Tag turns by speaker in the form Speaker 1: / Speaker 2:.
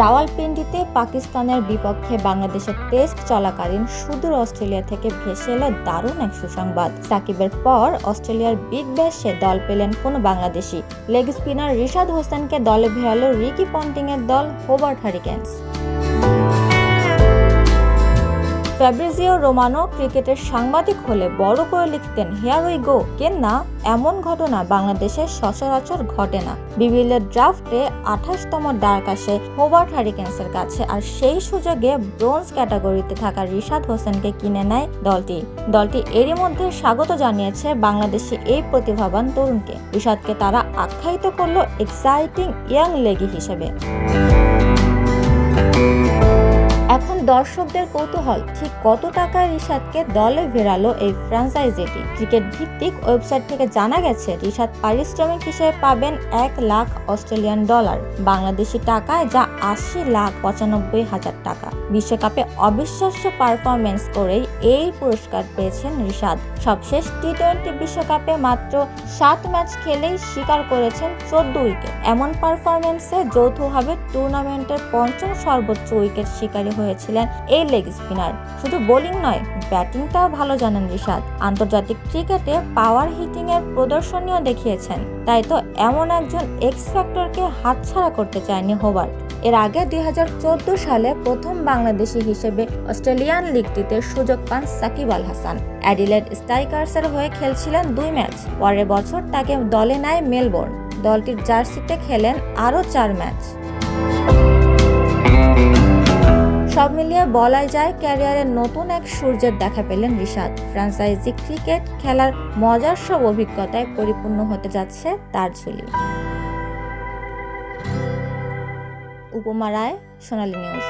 Speaker 1: রাওয়ালপিন্ডিতে পাকিস্তানের বিপক্ষে বাংলাদেশের টেস্ট চলাকালীন সুদূর অস্ট্রেলিয়া থেকে ভেসে এলো দারুণ এক সুসংবাদ। সাকিবের পর অস্ট্রেলিয়ার বিগ ব্যাশে দল পেলেন কোনো বাংলাদেশি। লেগ স্পিনার রিশাদ হোসেনকে দলে ভেড়ালো রিকি পন্টিংয়ের দল হোবার্ট হারিকেন্স। ফ্যাব্রিজিও রোমানো ক্রিকেটের সাংবাদিক হলে বড় করে লিখতেন হেয়ার উই গো কেন না, এমন ঘটনা বাংলাদেশে সচরাচর ঘটে না। বিবিএল ড্রাফটে আঠাশতম ডার্ক আসে হোবার্ট হ্যারিকেন্সের কাছে আর সেই সুযোগে ব্রোঞ্জ ক্যাটাগরিতে থাকা রিশাদ হোসেনকে কিনে নেয় দলটি। দলটি এরই মধ্যে স্বাগত জানিয়েছে বাংলাদেশি এই প্রতিভাবান তরুণকে। রিশাদকে তারা আখ্যায়িত করল এক্সাইটিং ইয়াং লেগি হিসেবে। এখন দর্শকদের কৌতূহল, ঠিক কত টাকায় রিশাদকে দলে ভেড়ালো এই ফ্র্যাঞ্চাইজিটি ক্রিকেট ভিত্তিক ওয়েবসাইট থেকে জানা গেছে, রিশাদ পারিশ্রমিক হিসেবে পাবেন এক লাখ অস্ট্রেলিয়ান ডলার, বাংলাদেশি টাকায় যা আশি লাখ পঁচানব্বই হাজার টাকা। বিশ্বকাপে অবিশ্বাস্য পারফরমেন্স করেই এই পুরস্কার পেয়েছেন রিশাদ। সবশেষ টি টোয়েন্টি বিশ্বকাপে মাত্র সাত ম্যাচ খেলেই স্বীকার করেছেন চোদ্দ উইকেট। এমন পারফরমেন্সে যৌথভাবে টুর্নামেন্টের পঞ্চম সর্বোচ্চ উইকেট শিকারী হয়েছিলেন এই লেগ স্পিনার। শুধু বোলিং নয়, ব্যাটিংটাও ভালো জানেন রিশাদ। আন্তর্জাতিক ক্রিকেটে পাওয়ার হিটিং এর প্রদর্শনীয় দেখিয়েছেন। তাই তো এমন একজন এক্স ফ্যাক্টরকে হাতছাড়া করতে চায়নি হোবার্ট। এর আগে দুই সালে প্রথম বাংলাদেশি হিসেবে অস্ট্রেলিয়ান লিগটিতে সুযোগ পান সাকিব আল হাসান। অ্যাডিলেড স্ট্রাইকার্সের হয়ে খেলছিলেন দুই ম্যাচ। পরের বছর তাকে দলে নেয় মেলবোর্ন। দলটির জার্সিতে খেলেন আরও চার ম্যাচ। সব মিলিয়ে বলাই যায় ক্যারিয়ারের নতুন এক সূর্যের দেখা পেলেন রিশাদ। ফ্রান্সাইজি ক্রিকেট খেলার মজার সব অভিজ্ঞতায় পরিপূর্ণ হতে যাচ্ছে তার ঝুলি। উপমা রায়, সোনালী নিউজ।